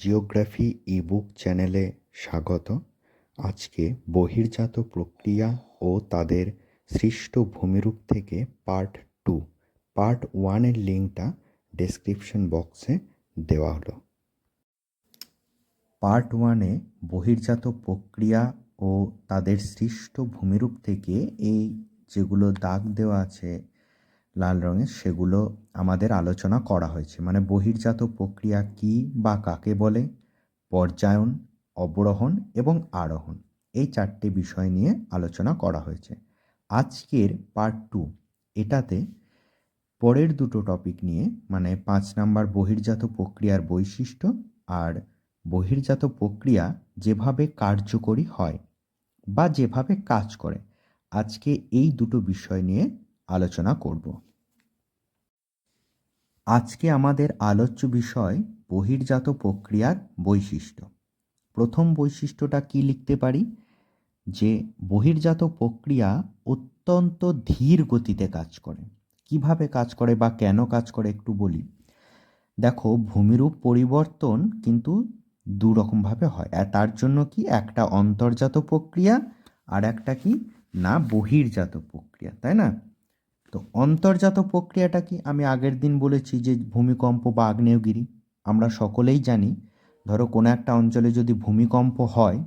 Geography ebook চ্যানেলে স্বাগত। আজকে বহির্জাত প্রক্রিয়া ও তাদের সৃষ্ট ভূমিরূপ থেকে পার্ট টু পার্ট ওয়ানের লিঙ্কটা ডেসক্রিপশন বক্সে দেওয়া হলো। পার্ট ওয়ানে বহির্জাত প্রক্রিয়া ও তাদের সৃষ্ট ভূমিরূপ থেকে এই যেগুলো দাগ দেওয়া আছে লাল রঙের সেগুলো আমাদের আলোচনা করা হয়েছে। মানে বহির্জাত প্রক্রিয়া কী বা কাকে বলে? পর্যায়ন, অবরোহণ এবং আরোহণ এই চারটে বিষয় নিয়ে আলোচনা করা হয়েছে। আজকের পার্ট টু এটাতে পরের দুটো টপিক নিয়ে মানে পাঁচ নাম্বার বহির্জাত প্রক্রিয়ার বৈশিষ্ট্য আর বহির্জাত প্রক্রিয়া যেভাবে কার্যকরী হয় বা যেভাবে কাজ করে। আজকে এই দুটো বিষয় নিয়ে আলোচনা করব। আজকে আমাদের আলোচ্য বিষয় বহির্জাত প্রক্রিয়ার বৈশিষ্ট্য। প্রথম বৈশিষ্ট্যটা কি লিখতে পারি? যে বহির্জাত প্রক্রিয়া অত্যন্ত ধীর গতিতে কাজ করে। কীভাবে কাজ করে বা কেন কাজ করে একটু বলি। দেখো, ভূমিরূপ পরিবর্তন কিন্তু দু রকমভাবে হয়। আর তার জন্য কি? একটা অন্তর্জাত প্রক্রিয়া আর একটা কি? না, বহির্জাত প্রক্রিয়া, তাই না? তো অন্তর্জাত প্রক্রিয়াটা কি? আমি আগের দিন বলেছি যে ভূমিকম্প বা আগ্নেয়গিরি, আমরা সকলেই জানি। ধরো কোনো একটা অঞ্চলে যদি ভূমিকম্প হয়,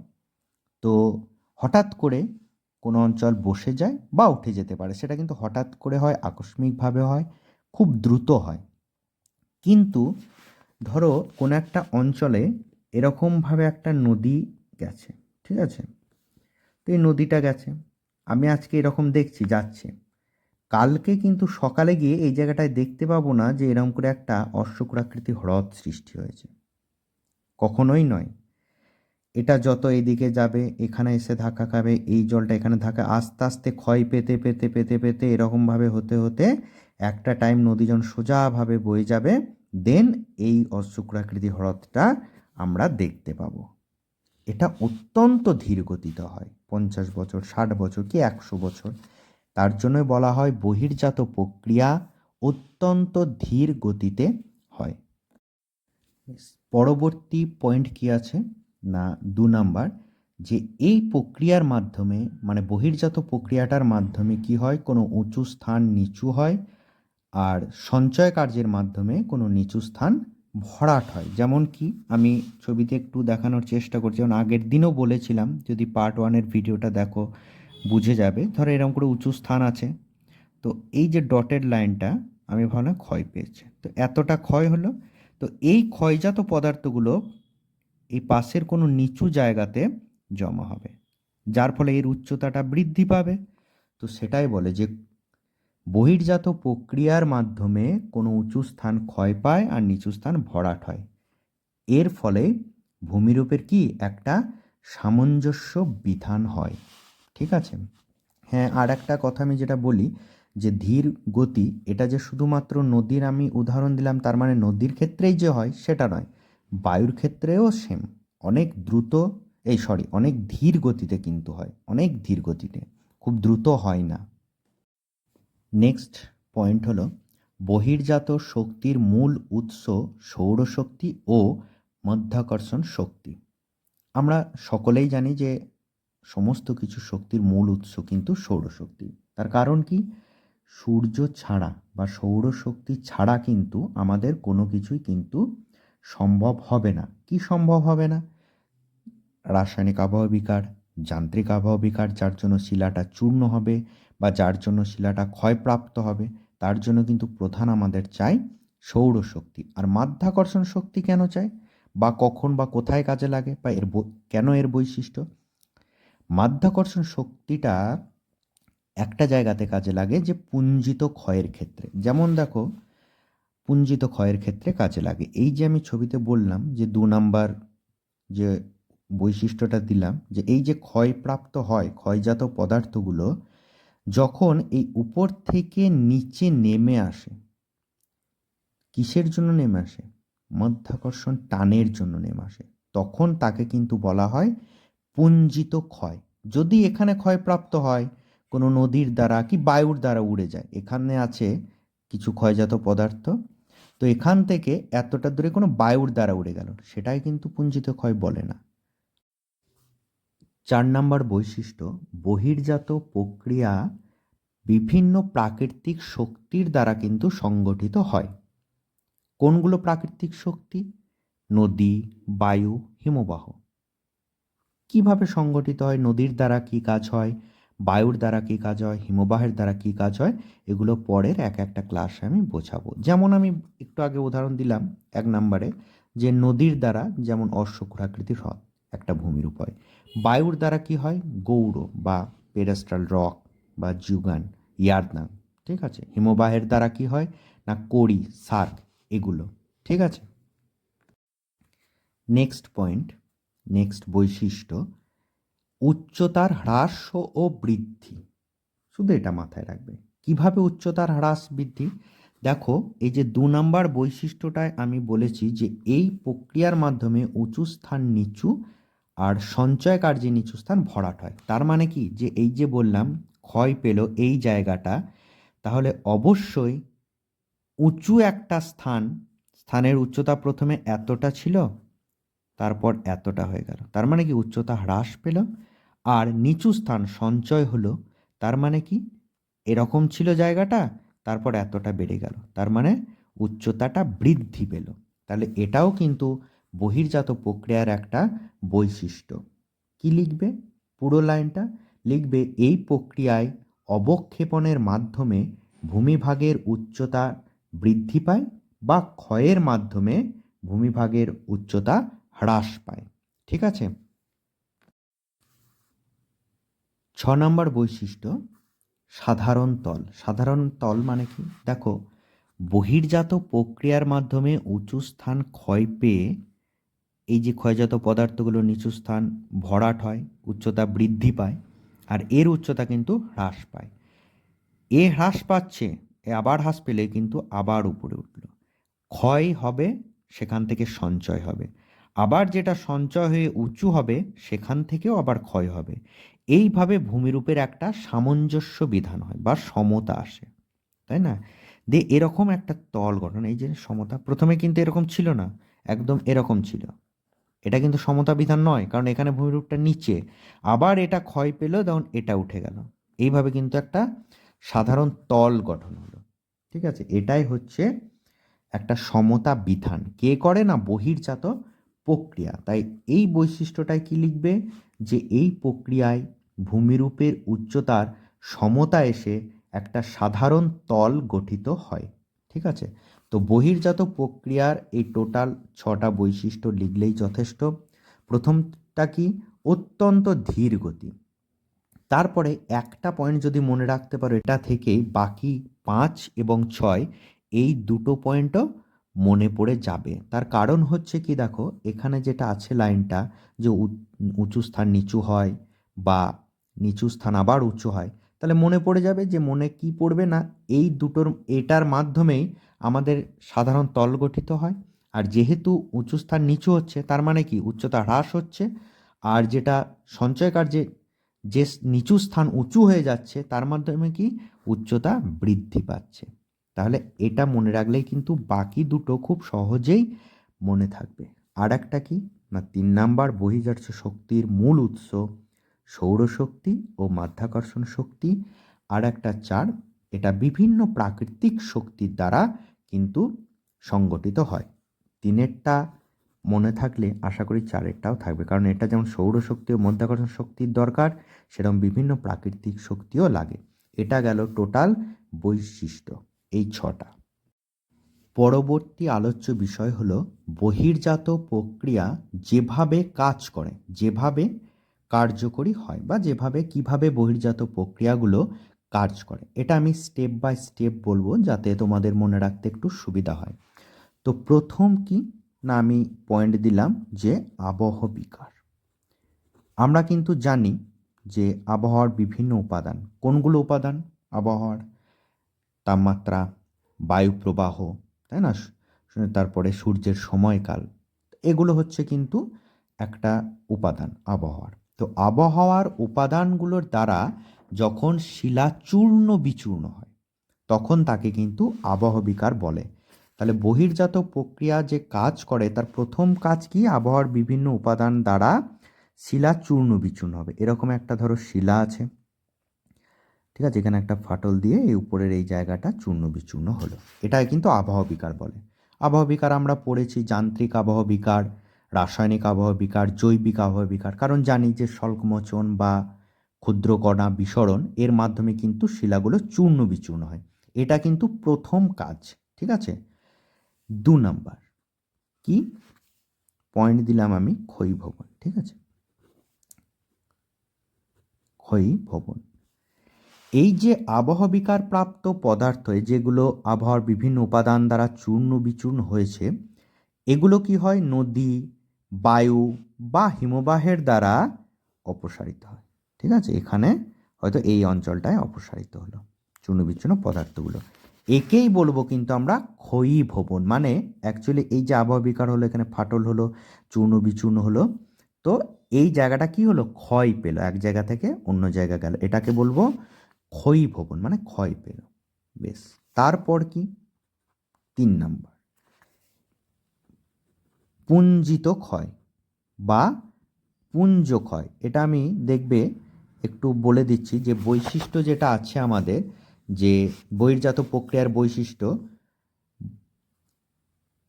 তো হঠাৎ করে কোনো অঞ্চল বসে যায় বা উঠে যেতে পারে। সেটা কিন্তু হঠাৎ করে হয়, আকস্মিকভাবে হয়, খুব দ্রুত হয়। কিন্তু ধরো কোনো একটা অঞ্চলে এরকমভাবে একটা নদী গেছে, ঠিক আছে? তো এই নদীটা গেছে। আমি আজকে এরকম দেখছি, যাচ্ছে। কালকে কিন্তু সকালে গিয়ে এই জায়গাটায় দেখতে পাবো না যে এরকম করে একটা অশ্বক্রাকৃতি হ্রদ সৃষ্টি হয়েছে। কখনোই নয়। এটা যত এদিকে যাবে, এখানে এসে ধাক্কা খাবে, এই জলটা এখানে ধাক্কা, আস্তে আস্তে ক্ষয় পেতে পেতে পেতে পেতে এরকমভাবে হতে হতে একটা টাইম নদী সোজাভাবে বয়ে যাবে দেন এই অশ্বক্রাকৃতি হ্রদটা আমরা দেখতে পাবো। এটা অত্যন্ত ধীর গতিতে হয়। পঞ্চাশ বছর, ষাট বছর কি একশো বছর? তার জন্য বলা হয় বহির্জাত প্রক্রিয়া অত্যন্ত ধীর গতিতে হয়। পরবর্তী পয়েন্ট কি আছে? না, দু নাম্বার, যে এই প্রক্রিয়ার মাধ্যমে মানে বহির্জাত প্রক্রিয়াটার মাধ্যমে কি হয়? কোনো উঁচু স্থান নিচু হয় আর সঞ্চয় কার্যের মাধ্যমে কোনো নিচু স্থান ভরাট হয়। যেমন কি, আমি ছবিতে একটু দেখানোর চেষ্টা করছি। যেমন আগের দিনও বলেছিলাম, যদি পার্ট ওয়ানের ভিডিওটা দেখো বুঝে যাবে। ধরো এরকম করে উঁচু স্থান আছে। তো এই যে ডটেড লাইনটা আমি ভাবলাম ক্ষয় পেয়েছে। তো এতটা ক্ষয় হলো। তো এই ক্ষয়জাত পদার্থগুলো এই পাশের কোনো নিচু জায়গাতে জমা হবে। যার ফলে এর উচ্চতাটা বৃদ্ধি পাবে। তো সেটাই বলে যে, বহির্জাত প্রক্রিয়ার মাধ্যমে কোনো উঁচু স্থান ক্ষয় পায় আর নিচু স্থান ভরাট হয়। এর ফলে ভূমিরূপের কি? একটা সামঞ্জস্য বিধান হয়। ঠিক আছে? হ্যাঁ আর একটা কথা আমি যেটা বলি, যে ধীর গতি, এটা যে শুধুমাত্র নদীর আমি উদাহরণ দিলাম, তার মানে নদীর ক্ষেত্রেই যে হয়, সেটা নয়। বায়ুর ক্ষেত্রেও সেম অনেক দ্রুত, এই সরি অনেক ধীর গতিতে কিন্তু হয়। অনেক ধীর গতিতে। খুব দ্রুত হয় না। নেক্সট পয়েন্ট হলো, বহির্জাত শক্তির মূল উৎস সৌরশক্তি ও মধ্যাকর্ষণ শক্তি। আমরা সকলেই জানি যে সমস্ত কিছু শক্তির মূল উৎস কিন্তু সৌরশক্তি। তার কারণ কি? সূর্য ছাড়া বা সৌরশক্তি ছাড়া কিন্তু আমাদের কোনো কিছুই কিন্তু সম্ভব হবে না। কি সম্ভব হবে না? রাসায়নিক আবহাওয়া বিকার, যান্ত্রিক আবহাওয়া বিকার, যার জন্য শিলাটা চূর্ণ হবে বা যার জন্য শিলাটা ক্ষয়প্রাপ্ত হবে, তার জন্য কিন্তু প্রধান আমাদের চাই সৌরশক্তি। আর মাধ্যাকর্ষণ শক্তি কেন চাই? বা কখন বা কোথায় কাজে লাগে? বা এর কেন এর বৈশিষ্ট্য? মাধ্যাকর্ষণ শক্তিটা একটা জায়গাতে কাজে লাগে যে পুঞ্জিত ক্ষয়ের ক্ষেত্রে। যেমন দেখো, পুঞ্জিত ক্ষয়ের ক্ষেত্রে কাজে লাগে। এই যে আমি ছবিতে বললাম যে দু নাম্বার যে বৈশিষ্ট্যটা দিলাম, যে এই যে ক্ষয়প্রাপ্ত হয়, ক্ষয়জাত পদার্থগুলো, যখন এই উপর থেকে নিচে নেমে আসে, কিসের জন্য নেমে আসে? মধ্যাকর্ষণ টানের জন্য নেমে আসে। তখন তাকে কিন্তু বলা হয় পুঞ্জিত ক্ষয়। যদি এখানে ক্ষয়প্রাপ্ত হয়, কোনো নদীর দ্বারা কি বায়ুর দ্বারা উড়ে যায়? এখানে আছে কিছু ক্ষয়জাত পদার্থ। তো এখান থেকে এতটা দূরে কোনো বায়ুর দ্বারা উড়ে গেল। সেটাই কিন্তু পুঞ্জিত ক্ষয় বলে না। চার নাম্বার বৈশিষ্ট্য, বহির্জাত প্রক্রিয়া বিভিন্ন প্রাকৃতিক শক্তির দ্বারা কিন্তু সংগঠিত হয়। কোনগুলো প্রাকৃতিক শক্তি? নদী, বায়ু, হিমবাহ। কীভাবে সংগঠিত হয়? নদীর দ্বারা কি কাজ হয়? বায়ুর দ্বারা কি কাজ হয়? হিমবাহের দ্বারা কি কাজ হয়? এগুলো পরের এক একটা ক্লাসে আমি বোঝাবো। যেমন আমি একটু আগে উদাহরণ দিলাম এক নম্বরে যে নদীর দ্বারা যেমন অশ্বক্ষুরাকৃতির হ্রদ একটা ভূমির উপায় বায়ুর দ্বারা কি হয়? গৌড় বা পেডাস্ট্রাল রক বা জুগান ইয়ার্দনাং ঠিক আছে? হিমবাহের দ্বারা কি হয়? না, কড়ি, সার্ক এগুলো, ঠিক আছে? নেক্সট পয়েন্ট নেক্সট বৈশিষ্ট্য, উচ্চতার হ্রাস ও বৃদ্ধি। শুধু এটা মাথায় রাখবে। কীভাবে উচ্চতার হ্রাস বৃদ্ধি? দেখো, এই যে দু নম্বর বৈশিষ্ট্যটায় আমি বলেছি যে এই প্রক্রিয়ার মাধ্যমে উঁচু স্থান নিচু আর সঞ্চয় কার্যে নিচু স্থান ভরাট হয়। তার মানে কি? যে এই যে বললাম, ক্ষয় পেল এই জায়গাটা, তাহলে অবশ্যই উঁচু একটা স্থান, স্থানের উচ্চতা প্রথমে এতটা ছিল? তারপর এতটা হয়ে গেল। তার মানে কি উচ্চতা হ্রাস পেল আর নিচু স্থান সঞ্চয় হলো। তার মানে কি? এরকম ছিল জায়গাটা, তারপর এতটা বেড়ে গেল। তার মানে উচ্চতাটা বৃদ্ধি পেল। তাহলে এটাও কিন্তু বহির্জাত প্রক্রিয়ার একটা বৈশিষ্ট্য। কি লিখবে? পুরো লাইনটা লিখবে, এই প্রক্রিয়ায় অবক্ষেপণের মাধ্যমে ভূমিভাগের উচ্চতা বৃদ্ধি পায় বা ক্ষয়ের মাধ্যমে ভূমিভাগের উচ্চতা হ্রাস পায়, ঠিক আছে? ছ নম্বর বৈশিষ্ট্য, সাধারণ তল। সাধারণ তল মানে কি? দেখো, বহির্জাত প্রক্রিয়ার মাধ্যমে উঁচু স্থান ক্ষয় পেয়ে এই যে ক্ষয়জাত পদার্থগুলো নিচু স্থান ভরাট হয়, উচ্চতা বৃদ্ধি পায়, আর এর উচ্চতা কিন্তু হ্রাস পায়। এ হ্রাস পাচ্ছে, এ আবার হ্রাস পেলে কিন্তু আবার উপরে উঠল। ক্ষয় হবে, সেখান থেকে সঞ্চয় হবে। আবার যেটা সঞ্চয় হয়ে উঁচু হবে, সেখান থেকেও আবার ক্ষয় হবে। এইভাবে ভূমিরূপের একটা সামঞ্জস্য বিধান হয় বা সমতা আসে, তাই না? দে এরকম একটা তল গঠন, এই যে সমতা, প্রথমে কিন্তু এরকম ছিল না, একদম এরকম ছিল। এটা কিন্তু সমতা বিধান নয়, কারণ এখানে ভূমিরূপটা নিচে। আবার এটা ক্ষয় পেল, তখন এটা উঠে গেল। এইভাবে কিন্তু একটা সাধারণ তল গঠন হলো, ঠিক আছে? এটাই হচ্ছে একটা সমতা বিধান। কে করে না? বহির্জাত প্রক্রিয়া। তাই এই বৈশিষ্ট্যটায় কি লিখবে? যে এই প্রক্রিয়ায় ভূমিরূপের উচ্চতার সমতা এসে একটা সাধারণ তল গঠিত হয়। ঠিক আছে? তো বহির্জাত প্রক্রিয়ার এই টোটাল ছটা বৈশিষ্ট্য লিখলেই যথেষ্ট। প্রথমটা কি? অত্যন্ত ধীর গতি। তারপরে একটা পয়েন্ট যদি মনে রাখতে পারো, এটা থেকেই বাকি পাঁচ এবং ছয়, এই দুটো পয়েন্টও মনে পড়ে যাবে। তার কারণ হচ্ছে কি দেখো, এখানে যেটা আছে লাইনটা যে উঁচু স্থান নিচু হয় বা নিচু স্থান আবার উঁচু হয়, তাহলে মনে পড়ে যাবে যে মনে কি পড়বে না, এই দুটোর, এটার মাধ্যমেই আমাদের সাধারণ তল গঠিত হয়। আর যেহেতু উঁচু স্থান নিচু হচ্ছে, তার মানে কি? উচ্চতা হ্রাস হচ্ছে। আর যেটা সঞ্চয় কার্যে যে নিচু স্থান উঁচু হয়ে যাচ্ছে, তার মাধ্যমে কি? উচ্চতা বৃদ্ধি পাচ্ছে। তাহলে এটা মনে রাখলেই কিন্তু বাকি দুটো খুব সহজেই মনে থাকবে। আর একটা কি? না, তিন নাম্বার বহির্জাত শক্তির মূল উৎস সৌরশক্তি ও মাধ্যাকর্ষণ শক্তি। আর একটা চার, এটা বিভিন্ন প্রাকৃতিক শক্তির দ্বারা কিন্তু সংগঠিত হয়। তিনেরটা মনে থাকলে আশা করি চারেরটাও থাকবে, কারণ এটা যেমন সৌরশক্তি ও মধ্যাকর্ষণ শক্তির দরকার, সেরকম বিভিন্ন প্রাকৃতিক শক্তিও লাগে। এটা গেল টোটাল বৈশিষ্ট্য। এই ছটা। পরবর্তী আলোচ্য বিষয় হলো বহির্জাত প্রক্রিয়া যেভাবে কাজ করে, যেভাবে কার্যকরী হয় বা যেভাবে কীভাবে বহির্জাত প্রক্রিয়াগুলো কাজ করে। এটা আমি স্টেপ বাই স্টেপ বলব যাতে তোমাদের মনে রাখতে একটু সুবিধা হয়। তো প্রথম কি? না, আমি পয়েন্ট দিলাম যে আবহ বিকার। আমরা কিন্তু জানি যে আবহাওয়ার বিভিন্ন উপাদান। কোনগুলো উপাদান? আবহাওয়ার। তাপমাত্রা বায়ু প্রবাহ তাই না? তারপরে সূর্যের সময়কাল। এগুলো হচ্ছে কিন্তু একটা উপাদান, আবহাওয়ার। তো আবহাওয়ার উপাদানগুলোর দ্বারা যখন শিলা চূর্ণ বিচূর্ণ হয়, তখন তাকে কিন্তু আবহবিকার বলে। তাহলে বহির্জাত প্রক্রিয়া যে কাজ করে, তার প্রথম কাজ কি? আবহাওয়ার বিভিন্ন উপাদান দ্বারা শিলা চূর্ণ বিচূর্ণ হবে। এরকম একটা ধরো শিলা আছে। ঠিক আছে? এখানে একটা ফাটল দিয়ে এই উপরের এই জায়গাটা চূর্ণ বিচূর্ণ হলো। এটাই কিন্তু আবহাওয়া বিকার বলে। আবহাওয়া বিকার আমরা পড়েছি যান্ত্রিক আবহাওয়া বিকার, রাসায়নিক আবহাওয়া বিকার, জৈবিক আবহাওয়া বিকার। কারণ জানি যে স্বল্পমোচন বা ক্ষুদ্র কণা বিসরণ, এর মাধ্যমে কিন্তু শিলাগুলো চূর্ণ বিচূর্ণ হয়। এটা কিন্তু প্রথম কাজ, ঠিক আছে? দু নাম্বার, কি? পয়েন্ট দিলাম আমি ক্ষয়ী ভবন, ঠিক আছে? ক্ষয়ী ভবন। এই যে আবহবিকার প্রাপ্ত পদার্থ যেগুলো আবহাওয়ার বিভিন্ন উপাদান দ্বারা চূর্ণ বিচূর্ণ হয়েছে, এগুলো কি হয়? নদী, বায়ু বা হিমবাহের দ্বারা অপসারিত হয়। ঠিক আছে? এখানে হয়তো এই অঞ্চলটায় অপসারিত হলো, চূর্ণ বিচূর্ণ পদার্থগুলো। একেই বলব কিন্তু আমরা ক্ষয়ী ভবন। মানে অ্যাকচুয়ালি এই যে আবহাওয়া বিকার হলো, এখানে ফাটল হলো, চূর্ণ বিচূর্ণ হলো, তো এই জায়গাটা কি হলো? ক্ষয় পেল, এক জায়গা থেকে অন্য জায়গা গেল। এটাকে বলব ক্ষয়ী ভবন মানে ক্ষয় পেল বেশ, তারপর কি? তিন নাম্বার। পুঞ্জিত ক্ষয় বা পুঞ্জ ক্ষয়, এটা আমি দেখবে একটু বলে দিচ্ছি যে বৈশিষ্ট্য যেটা আছে আমাদের, যে বহির্জাত প্রক্রিয়ার বৈশিষ্ট্য,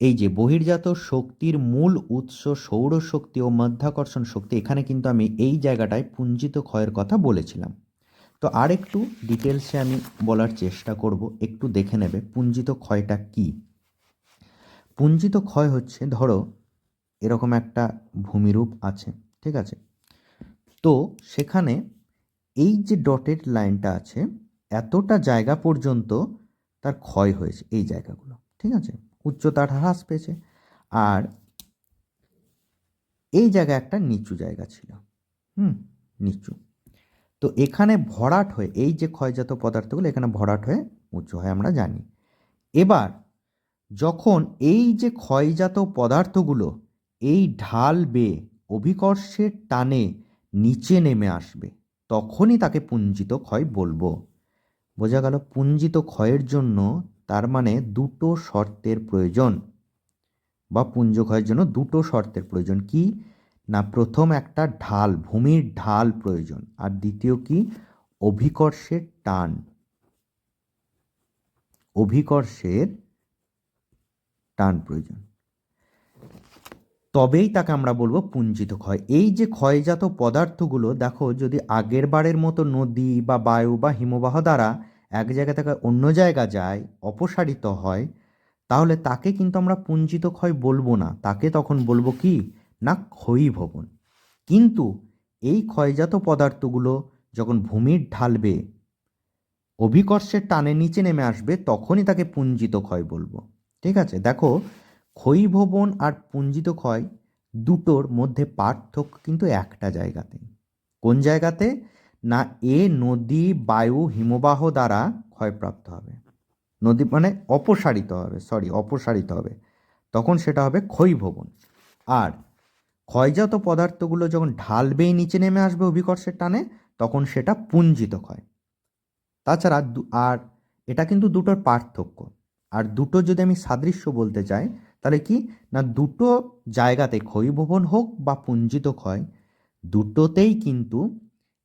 এই যে বহির্জাত শক্তির মূল উৎস সৌরশক্তি ও মাধ্যাকর্ষণ শক্তি, এখানে কিন্তু আমি এই জায়গাটায় পুঞ্জিত ক্ষয়ের কথা বলেছিলাম। তো আর একটু ডিটেলসে আমি বলার চেষ্টা করব, একটু দেখে নেবে পুঞ্জিত ক্ষয়টা কি। পুঞ্জিত ক্ষয় হচ্ছে, ধরো, এরকম একটা ভূমিরূপ আছে, ঠিক আছে? তো সেখানে এই যে ডটেড লাইনটা আছে, এতটা জায়গা পর্যন্ত তার ক্ষয় হয়েছে, এই জায়গাগুলো, ঠিক আছে? উচ্চতার হ্রাস পেয়েছে, আর এই জায়গা একটা নিচু জায়গা ছিল, হুম? নিচু। তো এখানে ভরাট হয়ে, এই যে ক্ষয়জাত পদার্থগুলো এখানে ভরাট হয়ে উঁচু হয় আমরা জানি। এবার যখন এই যে ক্ষয়জাত পদার্থগুলো এই ঢাল বেয়ে অভিকর্ষের টানে নিচে নেমে আসবে, তখনই তাকে পুঞ্জিত ক্ষয় বলব। বোঝা গেল পুঞ্জিত ক্ষয়ের জন্য তার মানে দুটো শর্তের প্রয়োজন, বা পুঞ্জ ক্ষয়ের জন্য দুটো শর্তের প্রয়োজন। কি? না প্রথম একটা ঢাল, ভূমির ঢাল প্রয়োজন। আর দ্বিতীয় কি? অভিকর্ষের টান। অভিকর্ষের টান প্রয়োজন। তবেই তাকে আমরা বলব পুঞ্জিত ক্ষয়। এই যে ক্ষয়জাত পদার্থগুলো, দেখো, যদি আগের বারের মতো নদী বা বায়ু বা হিমবাহ দ্বারা এক জায়গা থেকে অন্য জায়গা যায়, অপসারিত হয়, তাহলে তাকে কিন্তু আমরা পুঞ্জিত ক্ষয় বলব না। তাকে তখন বলব কি? না ক্ষয়ী ভবন। কিন্তু এই ক্ষয়জাত পদার্থগুলো যখন ভূমির ঢালবে অভিকর্ষের টানে নিচে নেমে আসবে, তখনই তাকে পুঞ্জিত ক্ষয় বলব। ঠিক আছে? দেখো, ক্ষয়ী ভবন আর পুঞ্জিত ক্ষয় দুটোর মধ্যে পার্থক্য কিন্তু একটা জায়গাতে। কোন জায়গাতে? না এ নদী, বায়ু, হিমবাহ দ্বারা ক্ষয়প্রাপ্ত হবে। নদী মানে অপসারিত হবে সরি অপসারিত হবে। তখন সেটা হবে ক্ষয়ী ভবন। আর ক্ষয়জাত পদার্থগুলো যখন ঢালবেই নিচে নেমে আসবে অভিকর্ষের টানে, তখন সেটা পুঞ্জিত ক্ষয়। তাছাড়া আর এটা কিন্তু দুটোর পার্থক্য। আর দুটো যদি আমি সাদৃশ্য বলতে চাই, তাহলে কি? না, দুটো জায়গাতে ক্ষয়ীভবন হোক বা পুঞ্জিত ক্ষয়, দুটোতেই কিন্তু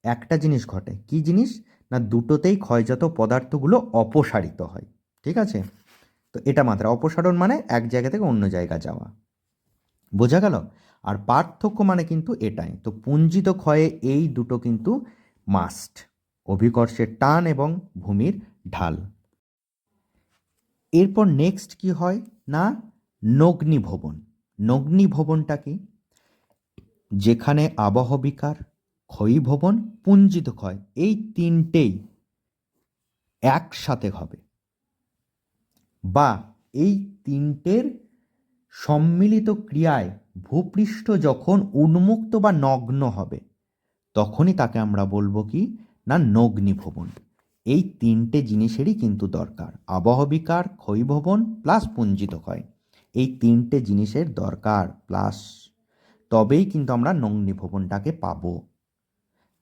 একটা জিনিস ঘটে। কি জিনিস? না, দুটোতেই ক্ষয়জাত পদার্থগুলো অপসারিত হয়। ঠিক আছে? তো এটা মাত্রা। অপসারণ মানে এক জায়গা থেকে অন্য জায়গা যাওয়া। বোঝা গেল? আর পার্থক্য মানে কিন্তু এটাই। তো পুঞ্জিত ক্ষয়ে এই দুটো কিন্তু মাস্ট অভিকর্ষের টান এবং ভূমির ঢাল। এরপর নেক্সট কি হয়? না নগ্নি ভবন নগ্নি ভবনটা কি? যেখানে আবহ বিকার, ক্ষয়ী ভবন, পুঞ্জিত ক্ষয়, এই তিনটেই একসাথে হবে। বা এই তিনটের সম্মিলিত ক্রিয়ায় ভূপৃষ্ঠ যখন উন্মুক্ত বা নগ্ন হবে, তখনই তাকে আমরা বলব কি? না নগ্নি ভবন এই তিনটে জিনিসেরই কিন্তু দরকার। আবহবিকার, ক্ষয়ীভবন প্লাস পুঞ্জিত ক্ষয়। এই তিনটে জিনিসের দরকার প্লাস তবেই কিন্তু আমরা নগ্নি ভবনটাকে পাবো।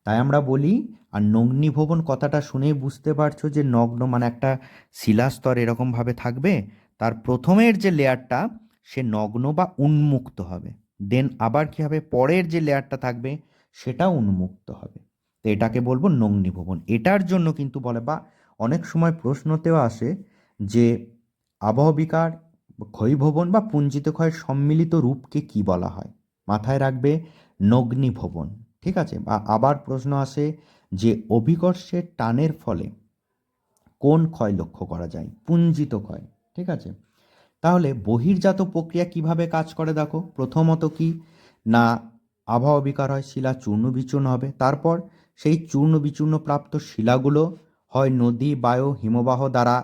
তাই আমরা বলি, আর নগ্নি ভবন কথাটা শুনেই বুঝতে পারছ যে নগ্ন মানে একটা শিলাস্তর এরকমভাবে থাকবে। তার প্রথমের যে লেয়ারটা সে নগ্ন বা উন্মুক্ত হবে। দেন আবার কি হবে? পরের যে লেয়ারটা থাকবে সেটা উন্মুক্ত হবে। তো এটাকে বলব নগ্নি ভবন এটার জন্য কিন্তু বলে বা অনেক সময় প্রশ্নতেও আসে যে আবহবিকার, ক্ষয়ভবন বা পুঞ্জিত ক্ষয়ের সম্মিলিত রূপকে কি বলা হয়? মাথায় রাখবে নগ্নি ভবন ঠিক আছে? বা আবার প্রশ্ন আসে যে অভিকর্ষের টানের ফলে কোন ক্ষয় লক্ষ্য করা যায়? পুঞ্জিত ক্ষয়। ঠিক আছে? তাহলে বহির্জাত প্রক্রিয়া কীভাবে কাজ করে দেখো? প্রথমত কি? না, আবহাওয়া বিকার হয়, শিলা চূর্ণ বিচূর্ণ হবে। তারপর সেই চূর্ণ বিচূর্ণ প্রাপ্ত শিলাগুলো হয় নদী, বায়ু, হিমবাহ দ্বারা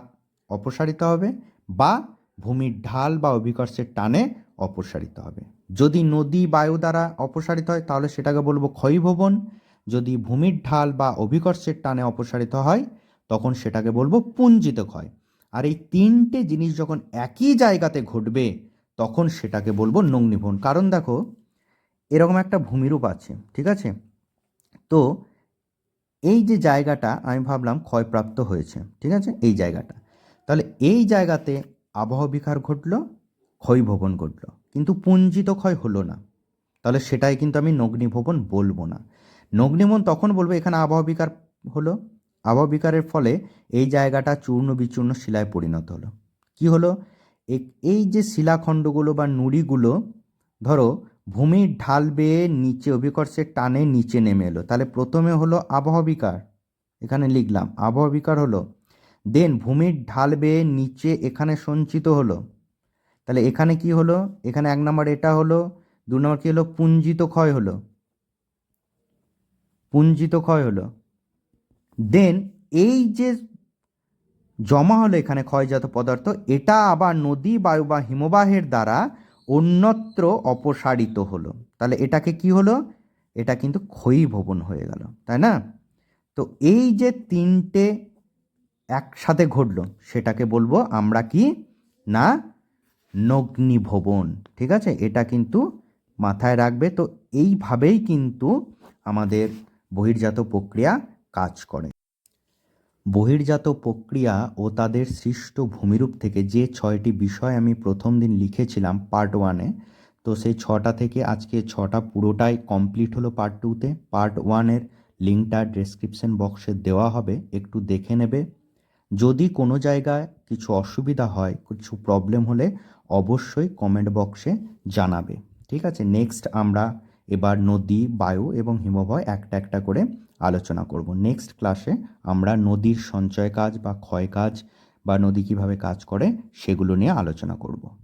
অপসারিত হবে বা ভূমির ঢাল বা অভিকর্ষের টানে অপসারিত হবে। যদি নদী, বায়ু দ্বারা অপসারিত হয়, তাহলে সেটাকে বলব ক্ষয়ভবন। যদি ভূমির ঢাল বা অভিকর্ষের টানে অপসারিত হয়, তখন সেটাকে বলব পুঞ্জিত ক্ষয়। আর এই তিনটে জিনিস যখন একই জায়গাতে ঘটবে, তখন সেটাকে বলব নগ্নিভবন কারণ দেখো, এরকম একটা ভূমিরূপ আছে, ঠিক আছে? তো এই যে জায়গাটা, আমি ভাবলাম ক্ষয়প্রাপ্ত হয়েছে, ঠিক আছে? এই জায়গাটা। তাহলে এই জায়গাতে আবহাওয়া বিকার ঘটলো, ক্ষয়ভবন ঘটলো, কিন্তু পুঞ্জিত ক্ষয় হলো না। তাহলে সেটাই কিন্তু আমি নগ্নিভবন বলব না। নগ্নিভবন তখন বলব এখানে আবহাওয়া বিকার হলো? আবহাওয়া বিকারের ফলে এই জায়গাটা চূর্ণ বিচূর্ণ শিলায় পরিণত হলো। কি হলো? এই যে শিলাখণ্ডগুলো বা নুড়িগুলো, ধরো, ভূমির ঢাল বেয়ে নিচে অভিকর্ষের টানে নিচে নেমে এলো। তাহলে প্রথমে হলো আবহাওয়া বিকার এখানে লিখলাম। আবহাওয়া বিকার হলো, দেন ভূমির ঢাল বেয়ে নিচে এখানে সঞ্চিত হলো। তাহলে এখানে কি হলো? এখানে এক নম্বর এটা হলো, দু নম্বর কি হলো? পুঞ্জিত ক্ষয় হলো। পুঞ্জিত ক্ষয় হলো। দেন এই যে জমা হলো এখানে ক্ষয়জাত পদার্থ, এটা আবার নদী, বায়ু বা হিমবাহের দ্বারা অন্যত্র অপসারিত হলো। তাহলে এটাকে কি হলো? এটা কিন্তু ক্ষয়ীভবন হয়ে গেল, তাই না? তো এই যে তিনটে একসাথে ঘটলো, সেটাকে বলব আমরা কি? না নগ্নিভবন ঠিক আছে? এটা কিন্তু মাথায় রাখবে। তো এইভাবেই কিন্তু আমাদের বহির্জাত প্রক্রিয়া কাজ করে। বহির্জাত প্রক্রিয়া ও তাদের সৃষ্ট ভূমিরূপ থেকে যে ছয়টি বিষয় আমি প্রথম দিন লিখেছিলাম পার্ট ওয়ানে, তো সেই ছটা থেকে আজকে ছটা পুরোটাই কমপ্লিট হলো পার্ট টুতে। পার্ট ওয়ানের লিঙ্কটা ডেসক্রিপশন বক্সে দেওয়া হবে, একটু দেখে নেবে। যদি কোনো জায়গায় কিছু অসুবিধা হয়, কিছু প্রবলেম হলে অবশ্যই কমেন্ট বক্সে জানাবে। ঠিক আছে, নেক্সট আমরা এবার নদী, বায়ু এবং হিমবাহ একটা একটা করে আলোচনা করব। নেক্সট ক্লাসে আমরা নদীর সঞ্চয় কাজ বা ক্ষয় কাজ বা নদী কীভাবে কাজ করে সেগুলো নিয়ে আলোচনা করব।